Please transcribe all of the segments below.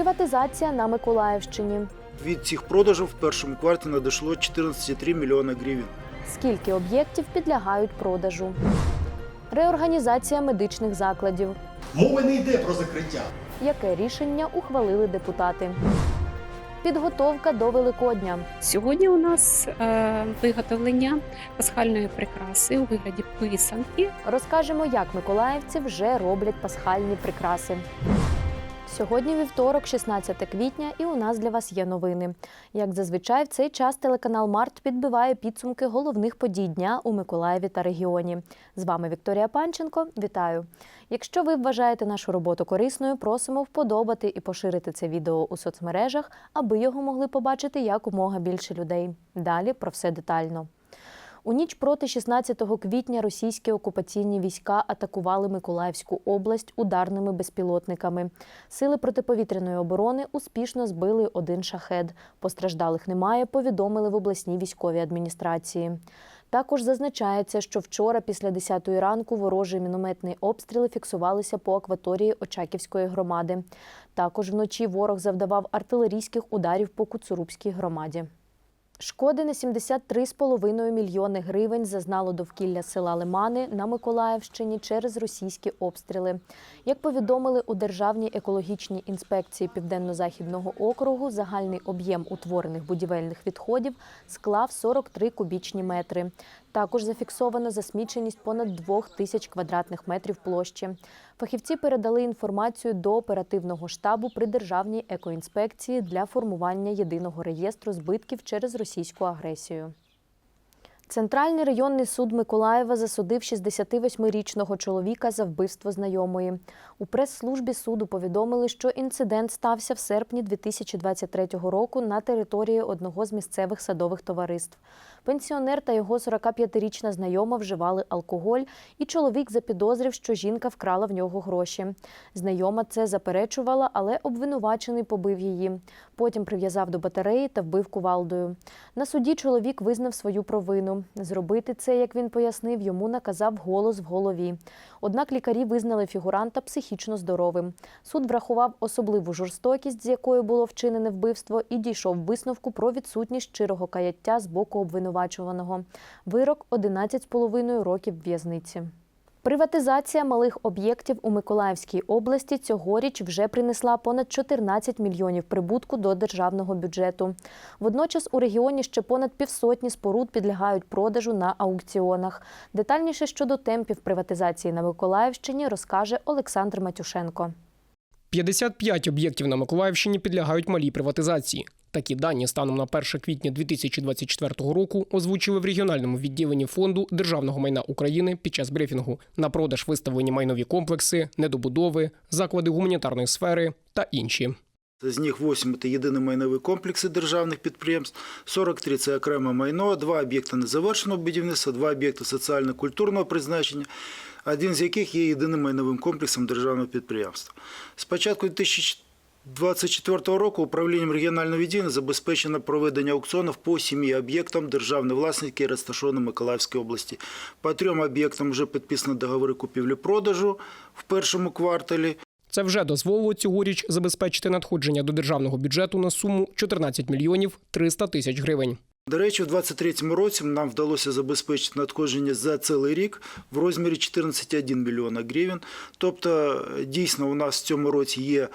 Приватизація на Миколаївщині. Від цих продажів в першому кварталі надійшло 14,3 мільйона гривень. Скільки об'єктів підлягають продажу? Реорганізація медичних закладів. Мови не йде про закриття. Яке рішення ухвалили депутати? Підготовка до Великодня. Сьогодні у нас е, виготовлення пасхальної прикраси у вигляді писанки. Розкажемо, як миколаївці вже роблять пасхальні прикраси. Сьогодні вівторок, 16 квітня, і у нас для вас є новини. Як зазвичай, в цей час телеканал Март підбиває підсумки головних подій дня у Миколаєві та регіоні. З вами Вікторія Панченко. Вітаю! Якщо ви вважаєте нашу роботу корисною, просимо вподобати і поширити це відео у соцмережах, аби його могли побачити якомога більше людей. Далі про все детально. У ніч проти 16 квітня російські окупаційні війська атакували Миколаївську область ударними безпілотниками. Сили протиповітряної оборони успішно збили один шахед. Постраждалих немає, повідомили в обласній військовій адміністрації. Також зазначається, що вчора після 10 ранку ворожі мінометні обстріли фіксувалися по акваторії Очаківської громади. Також вночі ворог завдавав артилерійських ударів по Куцурубській громаді. Шкоди на 73,5 мільйони гривень зазнало довкілля села Лимани на Миколаївщині через російські обстріли. Як повідомили у Державній екологічній інспекції Південно-Західного округу, загальний об'єм утворених будівельних відходів склав 43 кубічні метри. Також зафіксовано засміченість понад 2 тисяч квадратних метрів площі. Фахівці передали інформацію до оперативного штабу при Державній екоінспекції для формування єдиного реєстру збитків через російську агресію. Центральний районний суд Миколаєва засудив 68-річного чоловіка за вбивство знайомої. У прес-службі суду повідомили, що інцидент стався в серпні 2023 року на території одного з місцевих садових товариств. Пенсіонер та його 45-річна знайома вживали алкоголь, і чоловік запідозрив, що жінка вкрала в нього гроші. Знайома це заперечувала, але обвинувачений побив її. Потім прив'язав до батареї та вбив кувалдою. На суді чоловік визнав свою провину. Зробити це, як він пояснив, йому наказав голос в голові. Однак лікарі визнали фігуранта психічно здоровим. Суд врахував особливу жорстокість, з якою було вчинене вбивство, і дійшов висновку про відсутність щирого каяття з боку обвинувачуваного. Вирок 11,5 років в'язниці. Приватизація малих об'єктів у Миколаївській області цьогоріч вже принесла понад 14 мільйонів прибутку до державного бюджету. Водночас у регіоні ще понад півсотні споруд підлягають продажу на аукціонах. Детальніше щодо темпів приватизації на Миколаївщині розкаже Олександр Матюшенко. 55 об'єктів на Миколаївщині підлягають малій приватизації. Такі дані станом на 1 квітня 2024 року озвучили в регіональному відділенні фонду державного майна України під час брифінгу. На продаж виставлені майнові комплекси, недобудови, заклади гуманітарної сфери та інші. З них 8 – це єдині майнові комплекси державних підприємств, 43 – це окреме майно, 2 об'єкти незавершеного будівництва, 2 об'єкти соціально-культурного призначення, один з яких є єдиним майновим комплексом державного підприємства. З початку 2024 року управлінням регіонального відділення забезпечено проведення аукціонів по сімі об'єктам державної власності, які в Миколаївській області. По трьом об'єктам вже підписано договори купівлі-продажу в першому кварталі. Це вже дозволило цьогоріч забезпечити надходження до державного бюджету на суму 14 мільйонів 300 тисяч гривень. До речі, у 2023 році нам вдалося забезпечити надходження за цілий рік в розмірі 14,1 мільйона гривень. Тобто, дійсно, у нас в цьому році є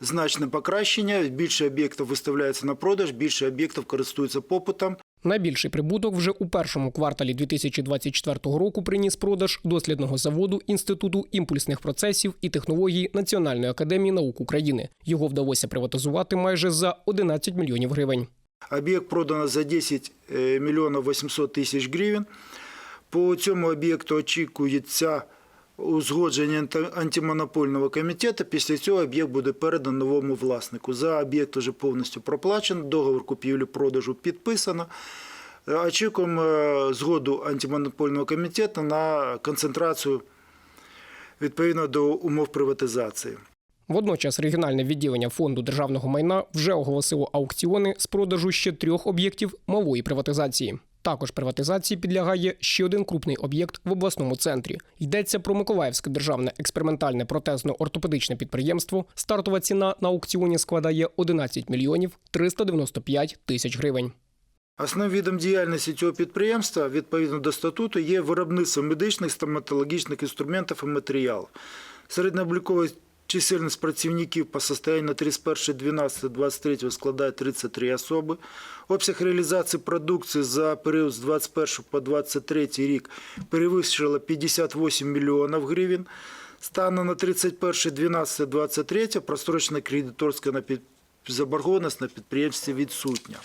значне покращення. Більше об'єктів виставляється на продаж, більше об'єктів користуються попитом. Найбільший прибуток вже у першому кварталі 2024 року приніс продаж дослідного заводу Інституту імпульсних процесів і технологій Національної академії наук України. Його вдалося приватизувати майже за 11 мільйонів гривень. Об'єкт продано за 10 е, мільйонів 800 тисяч гривень. По цьому об'єкту очікується узгодження антимонопольного комітету. Після цього об'єкт буде передан новому власнику. За об'єкт вже повністю проплачено, договор купівлі-продажу підписано. Е, Очікуємо е, згоду антимонопольного комітету на концентрацію відповідно до умов приватизації. Водночас регіональне відділення фонду державного майна вже оголосило аукціони з продажу ще трьох об'єктів малої приватизації. Також приватизації підлягає ще один крупний об'єкт в обласному центрі. Йдеться про Миколаївське державне експериментальне протезно-ортопедичне підприємство. Стартова ціна на аукціоні складає 11 мільйонів 395 тисяч гривень. Основним видом діяльності цього підприємства, відповідно до статуту, є виробництво медичних стоматологічних інструментів і матеріалів. Середньооблікова чисельність працівників по состоянию на 31.12.23 складає 33 особи. Обсяг реалізації продукції за період з 21 по 23 рік перевищило 58 мільйонів гривень. Станом на 31.12.23 просрочена кредиторська заборгованість на підприємстві відсутня.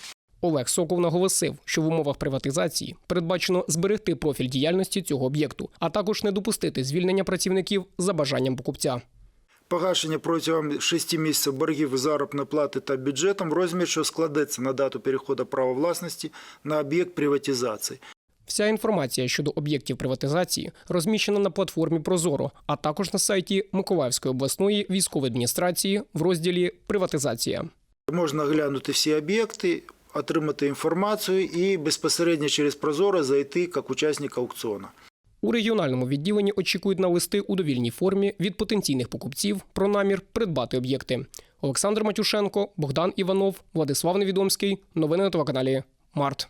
Олег Соков наголосив, що в умовах приватизації передбачено зберегти профіль діяльності цього об'єкту, а також не допустити звільнення працівників за бажанням покупця. Погашення протягом 6 місяців боргів заробітної плати та бюджетом в розмірі, що складеться на дату переходу права власності на об'єкт приватизації. Вся інформація щодо об'єктів приватизації розміщена на платформі Прозоро, а також на сайті Миколаївської обласної військової адміністрації в розділі Приватизація. Можна глянути всі об'єкти, отримати інформацію і безпосередньо через Прозоро зайти як учасник аукціону. У регіональному відділенні очікують на листи у довільній формі від потенційних покупців про намір придбати об'єкти. Олександр Матюшенко, Богдан Іванов, Владислав Невідомський. Новини на телеканалі Март.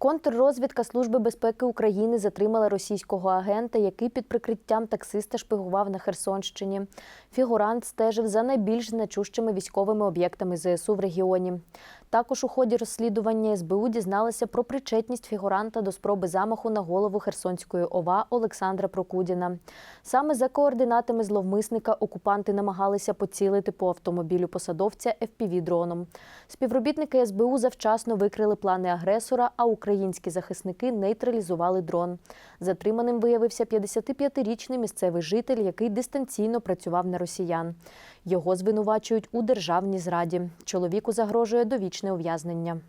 Контррозвідка Служби безпеки України затримала російського агента, який під прикриттям таксиста шпигував на Херсонщині. Фігурант стежив за найбільш значущими військовими об'єктами ЗСУ в регіоні. Також у ході розслідування СБУ дізналися про причетність фігуранта до спроби замаху на голову Херсонської ОВА Олександра Прокудіна. Саме за координатами зловмисника окупанти намагалися поцілити по автомобілю посадовця FPV-дроном. Співробітники СБУ завчасно викрили плани агресора, а українські захисники нейтралізували дрон. Затриманим виявився 55-річний місцевий житель, який дистанційно працював на росіян. Його звинувачують у державній зраді. Чоловіку загрожує довічне ув'язнення.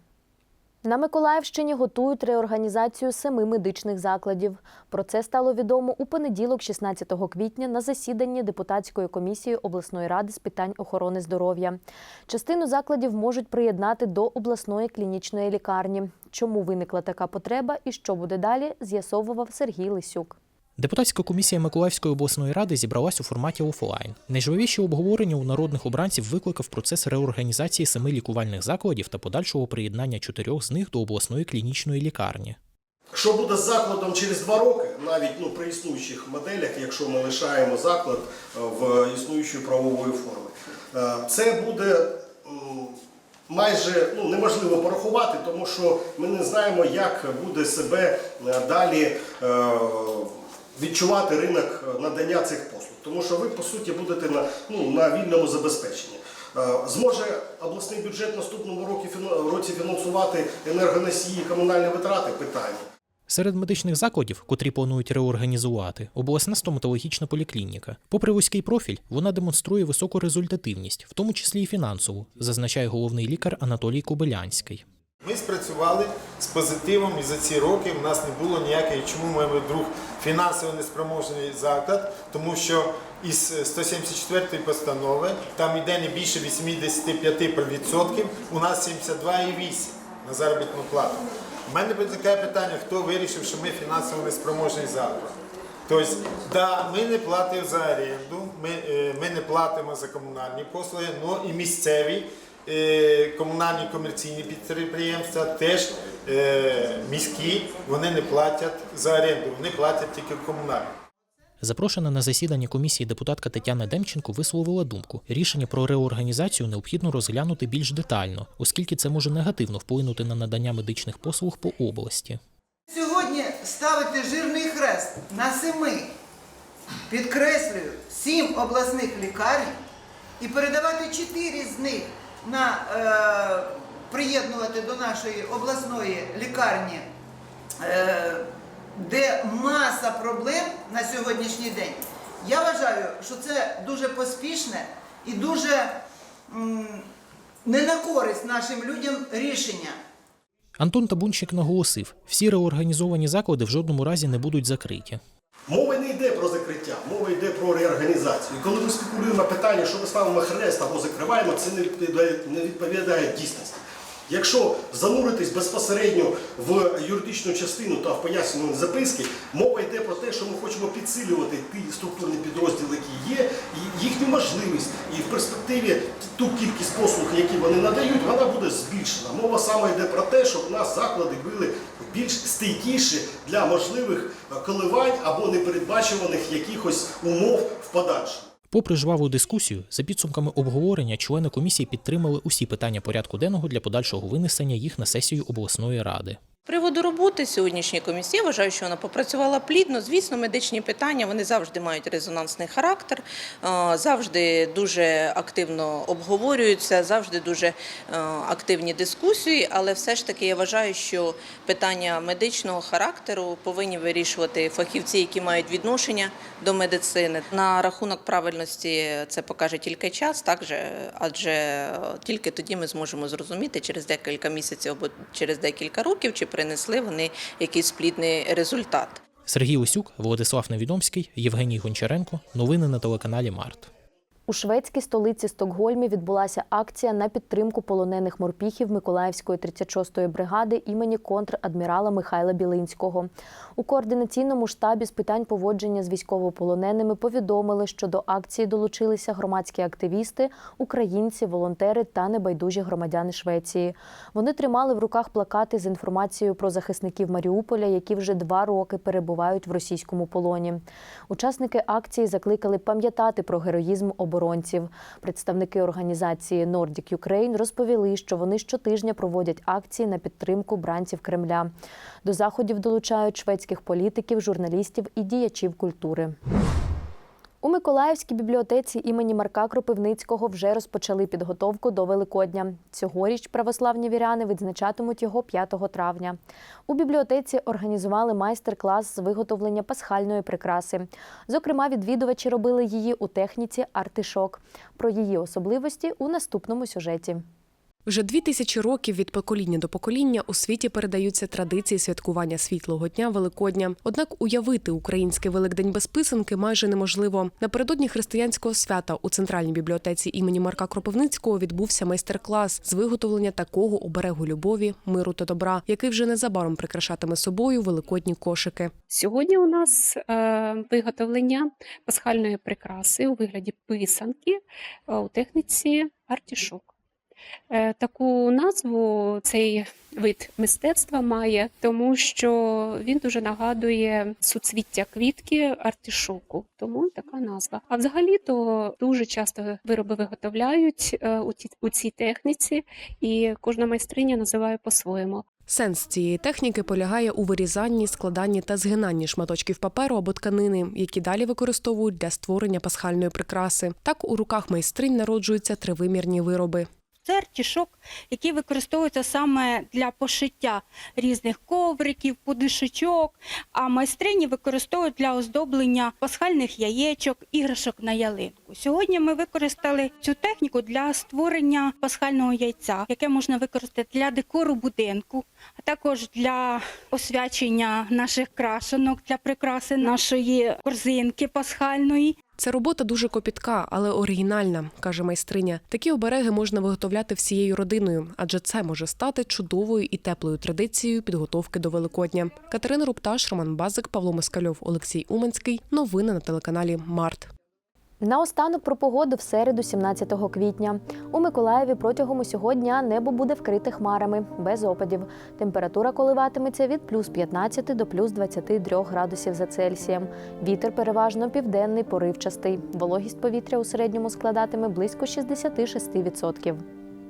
На Миколаївщині готують реорганізацію семи медичних закладів. Про це стало відомо у понеділок, 16 квітня, на засіданні депутатської комісії обласної ради з питань охорони здоров'я. Частину закладів можуть приєднати до обласної клінічної лікарні. Чому виникла така потреба і що буде далі, з'ясовував Сергій Лисюк. Депутатська комісія Миколаївської обласної ради зібралась у форматі офлайн. Найжвавіші обговорення у народних обранців викликав процес реорганізації семи лікувальних закладів та подальшого приєднання чотирьох з них до обласної клінічної лікарні. Що буде з закладом через два роки, навіть ну, при існуючих моделях, якщо ми лишаємо заклад е, в існуючої правової форми, Е, це буде майже ну, неможливо порахувати, тому що ми не знаємо, як буде себе е, далі відчувати ринок надання цих послуг. Тому що ви, по суті, будете на, ну, на вільному забезпеченні. Е, Зможе обласний бюджет наступному році році фінансувати енергоносії, комунальні витрати? Питання. Серед медичних закладів, котрі планують реорганізувати, обласна стоматологічна поліклініка. Попри вузький профіль, вона демонструє високу результативність, в тому числі і фінансову, зазначає головний лікар Анатолій Кобилянський. Ми спрацювали з позитивом і за ці роки в нас не було ніякої, чому ми вдруг фінансово неспроможний заклад, тому що із 174 постанови там йде не більше 85%, у нас 72,8% на заробітну плату. У мене виникає питання, хто вирішив, що ми фінансово неспроможний заклад. Тобто, да, ми не платимо за оренду, ми, е, ми не платимо за комунальні послуги, але і місцеві е, комунальні комерційні підприємства, теж е, міські, вони не платять за оренду, вони платять тільки комунальні. Запрошена на засідання комісії депутатка Тетяна Демченко висловила думку: рішення про реорганізацію необхідно розглянути більш детально, оскільки це може негативно вплинути на надання медичних послуг по області. Сьогодні ставити жирний хрест на семи, підкреслюю, сім обласних лікарень і передавати чотири з них на е, приєднувати до нашої обласної лікарні, е, де маса проблем на сьогоднішній день. Я вважаю, що це дуже поспішне і дуже м, не на користь нашим людям рішення. Антон Табунчик наголосив, всі реорганізовані заклади в жодному разі не будуть закриті. Мова не йде про закриття, мова йде про реорганізацію. І коли ми спекулюємо питання, що ми ставимо хрест або закриваємо, це не відповідає, не відповідає дійсності. Якщо зануритись безпосередньо в юридичну частину та в пояснювальні записки, мова йде про те, що ми хочемо підсилювати ті структурні підрозділи, які є, і їхню можливість. І в перспективі ту кількість послуг, які вони надають, вона буде збільшена. Мова саме йде про те, щоб у нас заклади були більш стійкіші для можливих коливань або непередбачуваних якихось умов в подальшому. Попри жваву дискусію, за підсумками обговорення члени комісії підтримали усі питання порядку денного для подальшого винесення їх на сесію обласної ради. Приводу роботи сьогоднішньої комісії я вважаю, що вона попрацювала плідно. Звісно, медичні питання вони завжди мають резонансний характер, е, завжди дуже активно обговорюються, завжди дуже е, активні дискусії. Але все ж таки я вважаю, що питання медичного характеру повинні вирішувати фахівці, які мають відношення до медицини. На рахунок правильності це покаже тільки час, так же, адже е, тільки тоді ми зможемо зрозуміти через декілька місяців або через декілька років, чи принесли вони якийсь плідний результат. Сергій Усюк, Владислав Невідомський, Євгеній Гончаренко. Новини на телеканалі Март. У шведській столиці Стокгольмі відбулася акція на підтримку полонених морпіхів Миколаївської 36-ї бригади імені контр-адмірала Михайла Білинського. У координаційному штабі з питань поводження з військовополоненими повідомили, що до акції долучилися громадські активісти, українці, волонтери та небайдужі громадяни Швеції. Вони тримали в руках плакати з інформацією про захисників Маріуполя, які вже два роки перебувають в російському полоні. Учасники акції закликали пам'ятати про героїзм оборонців. Представники організації Nordic Ukraine розповіли, що вони щотижня проводять акції на підтримку бранців Кремля. До заходів долучають шведських політиків, журналістів і діячів культури. У Миколаївській бібліотеці імені Марка Кропивницького вже розпочали підготовку до Великодня. Цьогоріч православні віряни відзначатимуть його 5 травня. У бібліотеці організували майстер-клас з виготовлення пасхальної прикраси. Зокрема, відвідувачі робили її у техніці артишок. Про її особливості у наступному сюжеті. Вже дві тисячі років від покоління до покоління у світі передаються традиції святкування світлого дня Великодня. Однак уявити український Великдень без писанки майже неможливо. Напередодні християнського свята у центральній бібліотеці імені Марка Кропивницького відбувся майстер-клас з виготовлення такого оберегу любові, миру та добра, який вже незабаром прикрашатиме собою великодні кошики. Сьогодні у нас е, виготовлення пасхальної прикраси у вигляді писанки е, у техніці артішок. Е, Таку назву цей вид мистецтва має, тому що він дуже нагадує суцвіття квітки артішоку, тому така назва. А взагалі-то дуже часто вироби виготовляють е, у ті- у цій техніці, і кожна майстриня називає по-своєму. Сенс цієї техніки полягає у вирізанні, складанні та згинанні шматочків паперу або тканини, які далі використовують для створення пасхальної прикраси. Так у руках майстринь народжуються тривимірні вироби. Це артішок, який використовується саме для пошиття різних ковриків, подушечок, а майстрині використовують для оздоблення пасхальних яєчок, іграшок на ялинку. Сьогодні ми використали цю техніку для створення пасхального яйця, яке можна використати для декору будинку, а також для освячення наших крашенок, для прикраси нашої корзинки пасхальної. Ця робота дуже копітка, але оригінальна, каже майстриня. Такі обереги можна виготовляти всією родиною, адже це може стати чудовою і теплою традицією підготовки до Великодня. Катерина Рупташ, Роман Базик, Павло Москальов, Олексій Уменський. Новини на телеканалі Март. Наостанок про погоду в середу, 17 квітня. У Миколаєві протягом усього дня небо буде вкрите хмарами, без опадів. Температура коливатиметься від плюс 15 до плюс 23 градусів за Цельсієм. Вітер переважно південний, поривчастий. Вологість повітря у середньому складатиме близько 66%.